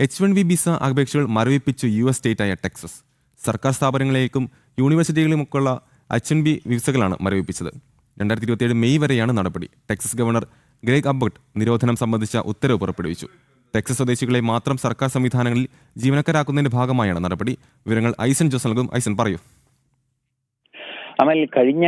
H one V visa അപേക്ഷകൾ മരവിപ്പിച്ചു U S സ്റ്റേറ്റായ ടെക്സസ്. സർക്കാർ സ്ഥാപനങ്ങളിലേക്കും യൂണിവേഴ്സിറ്റികളിലുമൊക്കെയുള്ള എച്ച് എൻ ബി വിസകളാണ് മരവിപ്പിച്ചത്. രണ്ടായിരത്തി ഇരുപത്തിയേഴ് മെയ് വരെയാണ് നടപടി. ടെക്സസ് ഗവർണർ ഗ്രേഗ് അബ്ബട്ട് നിരോധനം സംബന്ധിച്ച ഉത്തരവ് പുറപ്പെടുവിച്ചു. ടെക്സസ് സ്വദേശികളെ മാത്രം സർക്കാർ സംവിധാനങ്ങളിൽ ജീവനക്കാരാക്കുന്നതിന്റെ ഭാഗമായാണ് നടപടി. വിവരങ്ങൾ ഐസൻ ജോസ് നൽകും. ഐസൻ പറയൂ. അമൽ കഴിഞ്ഞ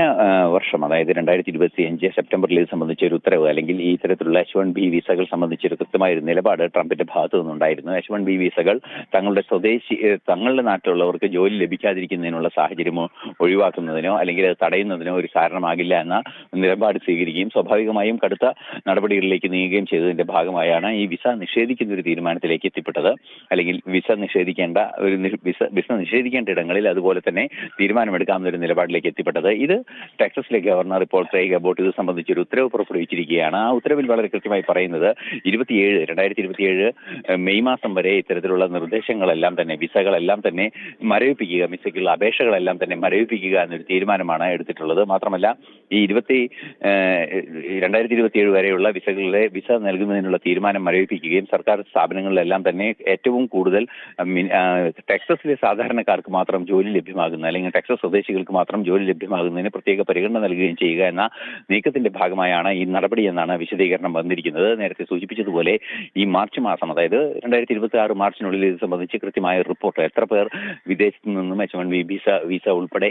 വർഷം അതായത് രണ്ടായിരത്തി ഇരുപത്തി അഞ്ച് സെപ്റ്റംബറിൽ ഇത് സംബന്ധിച്ച ഒരു ഉത്തരവ് അല്ലെങ്കിൽ ഈ തരത്തിലുള്ള എച്ച് വൺ ബി വിസകൾ സംബന്ധിച്ച ഒരു കൃത്യമായ ഒരു നിലപാട് ട്രംപിന്റെ ഭാഗത്തു നിന്നുണ്ടായിരുന്നു. എച്ച് വൺ ബി വിസകൾ തങ്ങളുടെ സ്വദേശി തങ്ങളുടെ നാട്ടിലുള്ളവർക്ക് ജോലി ലഭിക്കാതിരിക്കുന്നതിനുള്ള സാഹചര്യമോ ഒഴിവാക്കുന്നതിനോ അല്ലെങ്കിൽ അത് തടയുന്നതിനോ ഒരു കാരണമാകില്ല എന്ന നിലപാട് സ്വീകരിക്കുകയും സ്വാഭാവികമായും കടുത്ത നടപടികളിലേക്ക് നീങ്ങുകയും ചെയ്തതിന്റെ ഭാഗമായാണ് ഈ വിസ നിഷേധിക്കുന്ന ഒരു തീരുമാനത്തിലേക്ക് എത്തിപ്പെട്ടത്. അല്ലെങ്കിൽ വിസ നിഷേധിക്കേണ്ട ഒരു വിസ വിസ നിഷേധിക്കേണ്ട ഇടങ്ങളിൽ അതുപോലെ തന്നെ തീരുമാനമെടുക്കാവുന്ന ഒരു നിലപാടിലേക്ക് എത്തിപ്പെട്ടത്. ഇത് ടെക്സസിലെ ഗവർണർ ഇപ്പോൾ ട്രേഗ് അബോട്ട് ഇത് സംബന്ധിച്ച് ഒരു ഉത്തരവ് പുറപ്പെടുവിച്ചിരിക്കുകയാണ്. ആ ഉത്തരവിൽ വളരെ കൃത്യമായി പറയുന്നത് ഇരുപത്തിയേഴ് രണ്ടായിരത്തി ഇരുപത്തിയേഴ് മെയ് മാസം വരെ ഇത്തരത്തിലുള്ള നിർദ്ദേശങ്ങളെല്ലാം തന്നെ വിസകളെല്ലാം തന്നെ മരവിപ്പിക്കുക വിസയ്ക്കുള്ള അപേക്ഷകളെല്ലാം തന്നെ മരവിപ്പിക്കുക എന്നൊരു തീരുമാനമാണ് എടുത്തിട്ടുള്ളത് മാത്രമല്ല ഈ ഇരുപത്തി രണ്ടായിരത്തി ഇരുപത്തിയേഴ് വരെയുള്ള വിസകളിലെ വിസ നൽകുന്നതിനുള്ള തീരുമാനം മരവിപ്പിക്കുകയും സർക്കാർ സ്ഥാപനങ്ങളിലെല്ലാം തന്നെ ഏറ്റവും കൂടുതൽ ടെക്സസിലെ സാധാരണക്കാർക്ക് മാത്രം ജോലി ലഭ്യമാകുന്ന അല്ലെങ്കിൽ ടെക്സസ് സ്വദേശികൾക്ക് മാത്രം ജോലി ലഭ്യമാകുന്നതിന് പ്രത്യേക പരിഗണന നൽകുകയും ചെയ്യുക എന്ന നീക്കത്തിന്റെ ഭാഗമായാണ് ഈ നടപടി എന്നാണ് വിശദീകരണം വന്നിരിക്കുന്നത് നേരത്തെ സൂചിപ്പിച്ചതുപോലെ ഈ മാർച്ച് മാസം അതായത് രണ്ടായിരത്തി ഇരുപത്തി ആറ് മാർച്ചിനുള്ളിൽ ഇത് സംബന്ധിച്ച് കൃത്യമായ റിപ്പോർട്ട് എത്ര പേർ വിദേശത്ത് നിന്നും H one V visa visa ഉൾപ്പെടെ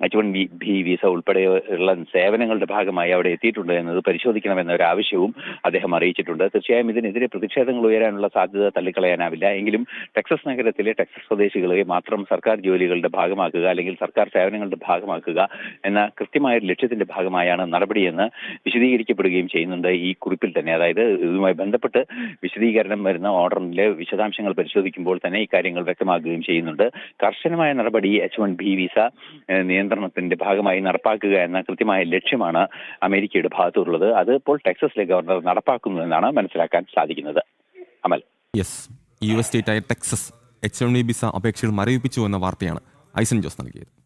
എച്ച് വൺ ബി വിസ ഉൾപ്പെടെയുള്ള സേവനങ്ങളുടെ ഭാഗമായി അവിടെ എത്തിയിട്ടുണ്ട് എന്നത് പരിശോധിക്കണമെന്ന ഒരു ആവശ്യവും അദ്ദേഹം അറിയിച്ചിട്ടുണ്ട്. തീർച്ചയായും ഇതിനെതിരെ പ്രതിഷേധങ്ങൾ ഉയരാനുള്ള സാധ്യത തള്ളിക്കളയാനാവില്ല. എങ്കിലും ടെക്സസ് നഗരത്തിലെ ടെക്സസ് സ്വദേശികളെ മാത്രം സർക്കാർ ജോലികളുടെ ഭാഗമാക്കുക അല്ലെങ്കിൽ സർക്കാർ സേവനങ്ങളുടെ ഭാഗമാക്കുക എന്ന കൃത്യമായ ലക്ഷ്യത്തിന്റെ ഭാഗമായാണ് നടപടിയെന്ന് വിശദീകരിക്കപ്പെടുകയും ചെയ്യുന്നുണ്ട് ഈ കുറിപ്പിൽ തന്നെ. അതായത് ഇതുമായി ബന്ധപ്പെട്ട് വിശദീകരണം വരുന്ന ഓർഡറിലെ വിശദാംശങ്ങൾ പരിശോധിക്കുമ്പോൾ തന്നെ ഇക്കാര്യങ്ങൾ വ്യക്തമാക്കുകയും ചെയ്യുന്നുണ്ട്. കർശനമായ നടപടി എച്ച് വൺ ബി വിസ ഏഹ്, നിയന്ത്രണത്തിന്റെ ഭാഗമായി നടപ്പാക്കുക എന്ന കൃത്യമായ ലക്ഷ്യമാണ് അമേരിക്കയുടെ ഭാഗത്തുള്ളത്. അത് ഇപ്പോൾ ടെക്സസിലെ ഗവർണർ നടപ്പാക്കുന്നു എന്നാണ് മനസ്സിലാക്കാൻ സാധിക്കുന്നത്. Amal. Yes. U S സ്റ്റേറ്റായ Texas H N B visa അപേക്ഷകൾ മരവിപ്പിച്ചു എന്ന വാർത്തയാണ് ഐസൻ ജോസ് നൽകിയത്.